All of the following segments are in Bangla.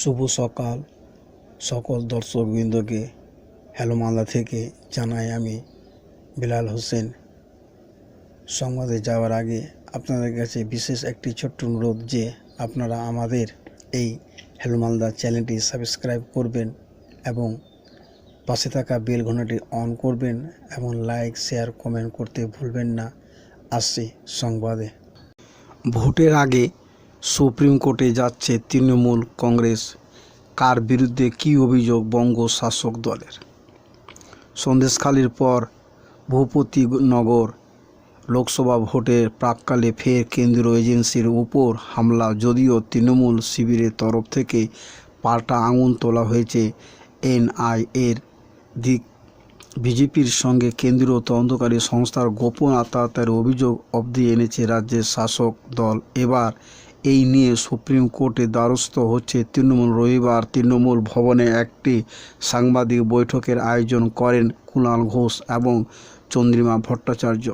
শুভ সকাল। সকল দর্শকবৃন্দকে হ্যালো থেকে জানাই আমি বিলাল হোসেন। সংবাদে যাওয়ার আগে আপনাদের কাছে বিশেষ একটি ছোট্ট অনুরোধ যে আপনারা আমাদের এই হ্যালো চ্যানেলটি সাবস্ক্রাইব করবেন এবং পাশে থাকা বেল ঘন্টাটি অন করবেন এবং লাইক, শেয়ার, কমেন্ট করতে ভুলবেন না। আসছি সংবাদে। ভোটের আগে সুপ্রিম কোর্টে যাচ্ছে তৃণমূল কংগ্রেস। কার বিরুদ্ধে কী অভিযোগ বঙ্গ শাসক দলের? সন্দেশখালির পর ভূপতিনগর লোকসভা ভোটের প্রাককালে ফের কেন্দ্রীয় এজেন্সির উপর হামলা, যদিও তৃণমূল শিবিরের তরফ থেকে পাল্টা আঙুল তোলা হয়েছে এনআইএর দিক। বিজেপির সঙ্গে কেন্দ্রীয় তদন্তকারী সংস্থার গোপন আত্মহত্যার অভিযোগ অবধি এনেছে রাজ্যের শাসক দল। এবার এই নিয়ে সুপ্রিম কোর্টে দ্বারস্থ হচ্ছে তৃণমূল রবিবার তৃণমূল ভবনে একটি সাংবাদিক বৈঠকের আয়োজন করেন কুণাল ঘোষ এবং চন্দ্রিমা ভট্টাচার্য।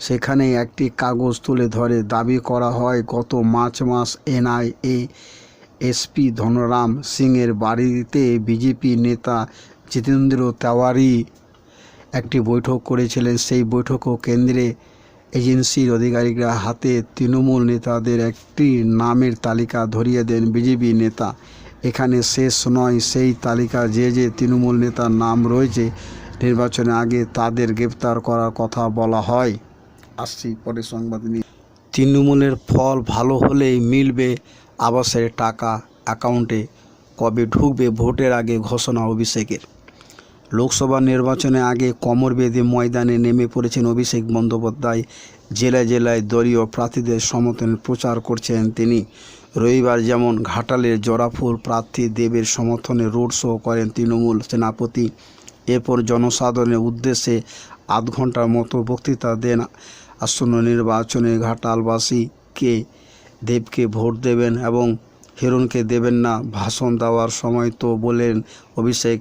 সেখানে একটি কাগজ তুলে ধরে দাবি করা হয়, গত মার্চ মাস এনআইএ এসপি ধনরাম সিংয়ের বাড়িতে বিজেপি নেতা জিতেন্দ্র তেওয়ারি একটি বৈঠক করেছিলেন। সেই বৈঠকও কেন্দ্রে এজেন্সির আধিকারিকরা হাতে তৃণমূল নেতাদের একটি নামের তালিকা ধরিয়ে দেন বিজেপি নেতা। এখানে শেষ নয়, সেই তালিকা যে যে তৃণমূল নেতার নাম রয়েছে, নির্বাচনে আগে তাদের গ্রেপ্তার করার কথা বলা হয়। আসছি পরে সংবাদ নিয়ে। তৃণমূলের ফল ভালো হলেই মিলবে আবাসের টাকা, অ্যাকাউন্টে কবে ঢুকবে ভোটের আগে ঘোষণা অভিষেকের। লোকসভা নির্বাচনে আগে কমর বেঁধে ময়দানে নেমে পড়েছেন অভিষেক বন্দ্যোপাধ্যায়। জেলায় জেলায় দলীয় প্রার্থীদের সমর্থন প্রচার করছেন তিনি। রবিবার যেমন ঘাটালের জোড়াফুল প্রার্থী দেবের সমর্থনে রোড শো করেন তৃণমূল সেনাপতি। এরপর জনসাধারণের উদ্দেশ্যে আধ ঘণ্টার মতো বক্তৃতা দেন আসন্ন নির্বাচনে ঘাটালবাসীকে দেবকে ভোট দেবেন এবং হিরণকে দেবেন না ভাষণ দেওয়ার সময় তো বলেন অভিষেক।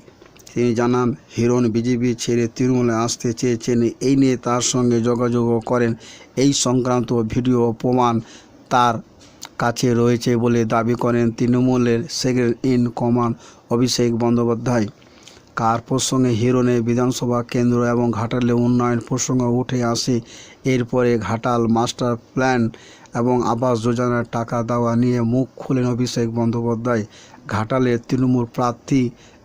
তিনি জানান, হিরণ বিজেপি ছেড়ে তৃণমূলে আসতে চেয়েছেন। এই নিয়ে তার সঙ্গে যোগাযোগও করেন। এই সংক্রান্ত ভিডিও প্রমাণ তার কাছে রয়েছে বলে দাবি করেন তৃণমূলের secretary in command Abhishek Bandyopadhyay. কার প্রসঙ্গে হিরণে বিধানসভা কেন্দ্র এবং ঘাটালে উন্নয়ন প্রসঙ্গ উঠে আসে, এরপরে ঘাটাল মাস্টার প্ল্যান এবং আবাস যোজনার টাকা দেওয়া নিয়ে মুখ খুলেন অভিষেক বন্দ্যোপাধ্যায়। ঘাটালের তৃণমূল প্রার্থী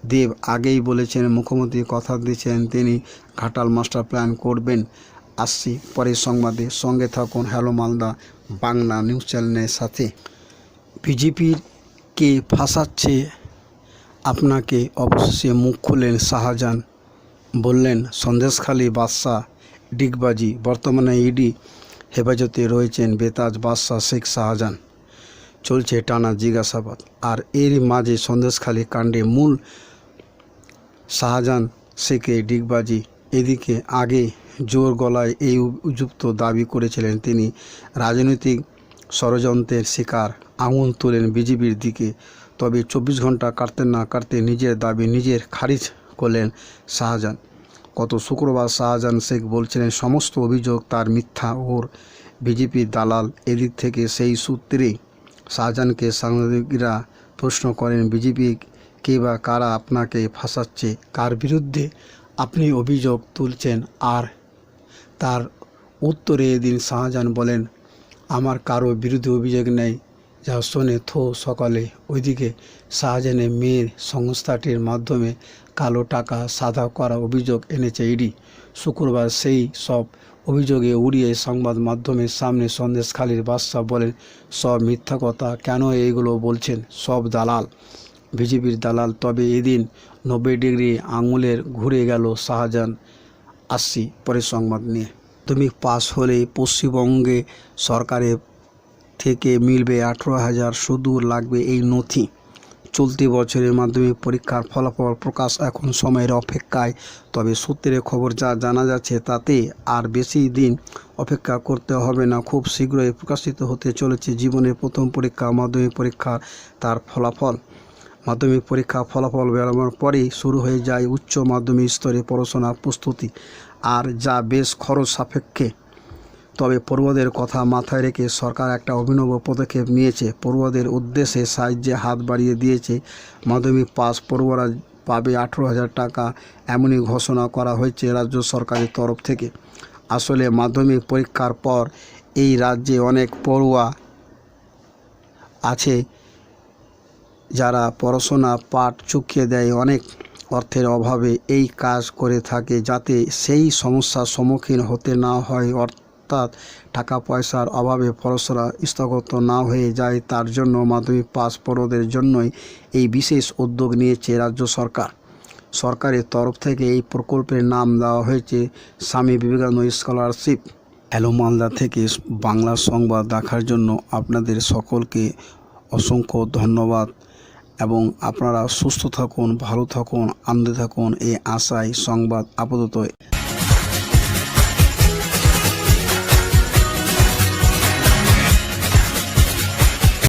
দেব আগেই বলেছেন মুখ্যমন্ত্রী কথা দিয়েছেন তিনি, ঘাটাল মাস্টার প্ল্যান করবেন। আসছি পরের সংবাদে। সঙ্গে থাকুন, হ্যালো মালদা, বাংলা নিউজ চ্যানেলের সাথে। বিজেপির কে ফাঁসাচ্ছে? আপনাকে অবশেষে মুখ খুললেন শাহজাহান। বললেন, সন্দেশখালী বাদশাহ ডিগবাজি, বর্তমানে ইডি হেফাজতে রয়েছেন বেতাজ বাদশাহ শেখ শাহজাহান। চলছে টানা জিজ্ঞাসাবাদ। আর এরই মাঝে সন্দেশখালী কাণ্ডে মূল শাহজাহান শেখে ডিগবাজি এদিকে আগে জোর গলায় এই উপযুক্ত দাবি করেছিলেন তিনি। রাজনৈতিক ষড়যন্ত্রের শিকার, আঙুল তোলেন বিজেপির দিকে। তবে চব্বিশ ঘণ্টা কাটতে না কাটতে নিজের দাবি নিজের খারিজ করলেন শাহজাহান। গত শুক্রবার শাহজাহান শেখ বলছিলেন, সমস্ত অভিযোগ তার মিথ্যা ওর বিজেপির দালাল। এদিক থেকে সেই সূত্রেই শাহজাহানকে সাংবাদিকরা প্রশ্ন করেন বিজেপি কে বা কারা আপনাকে ফাঁসাচ্ছে, কার বিরুদ্ধে আপনি অভিযোগ তুলছেন আর তার উত্তরে এদিন শাহজাহান বলেন, আমার কারও বিরুদ্ধে অভিযোগ নেই যা শোনে থো সকালে। ওইদিকে শাহজাহানের মেয়ের সংস্থাটির মাধ্যমে কালো টাকা সাদা করা অভিযোগ এনেছে ইডি। শুক্রবার সেই সব অভিযোগে উড়িয়ে সংবাদ মাধ্যমের সামনে সন্দেশখালীর বাদশাহ বলেন, সব মিথ্যা কথা কেন এইগুলো বলছেন? সব দালাল। বিজেপির দালাল। তবে এদিন নব্বই ডিগ্রি আঙুলের ঘুরে গেল শাহজাহান আসছি পরের সংবাদ নিয়ে। মাধ্যমিক পাস হলে পশ্চিমবঙ্গে সরকারের থেকে মিলবে আঠেরো হাজার শুধু লাগবে এই নথি। চলতি বছরের মাধ্যমিক পরীক্ষার ফলাফল প্রকাশ এখন সময়ের অপেক্ষায়। তবে সূত্রে খবর যা জানা যাচ্ছে, তাতে আর বেশি দিন অপেক্ষা করতে হবে না। খুব শীঘ্রই প্রকাশিত হতে চলেছে জীবনের প্রথম পরীক্ষা, মাধ্যমিক পরীক্ষা তার ফলাফল। মাধ্যমিক পরীক্ষা ফলাফল বেরোনোর পরেই শুরু হয়ে যায় উচ্চ মাধ্যমিক স্তরে পড়াশোনার প্রস্তুতি। আর যা বেশ খরচ সাপেক্ষে। তবে পড়ুয়াদের কথা মাথায় রেখে সরকার একটা অভিনব পদক্ষেপ নিয়েছে। পড়ুয়াদের উদ্দেশ্যে সাহায্যে হাত বাড়িয়ে দিয়েছে মাধ্যমিক পাস। পড়ুয়ারা পাবে আঠেরো হাজার টাকা এমনই ঘোষণা করা হয়েছে রাজ্য সরকারের তরফ থেকে। আসলে মাধ্যমিক পরীক্ষার পর এই রাজ্যে অনেক পড়ুয়া আছে। যারা পড়াশোনা, পাঠ চুকিয়ে দেয় অনেক অর্থের অভাবে এই কাজ করে থাকে যাতে সেই সমস্যার সম্মুখীন হতে না হয়। অর্থাৎ টাকা পয়সার অভাবে পড়াশোনা স্থগত না হয়ে যায়, তার জন্য মাধ্যমিক পাস পড়ুয়াদের জন্যই এই বিশেষ উদ্যোগ নিয়েছে রাজ্য সরকার। সরকারের তরফ থেকে এই প্রকল্পের নাম দেওয়া হয়েছে স্বামী বিবেকানন্দ স্কলারশিপ। হ্যালো মালদা থেকে বাংলা সংবাদ দেখার জন্য আপনাদের সকলকে অসংখ্য ধন্যবাদ। এবং আপনারা সুস্থ থাকুন ভালো থাকুন আনন্দে থাকুন। এই আশায় সংবাদ আপাতত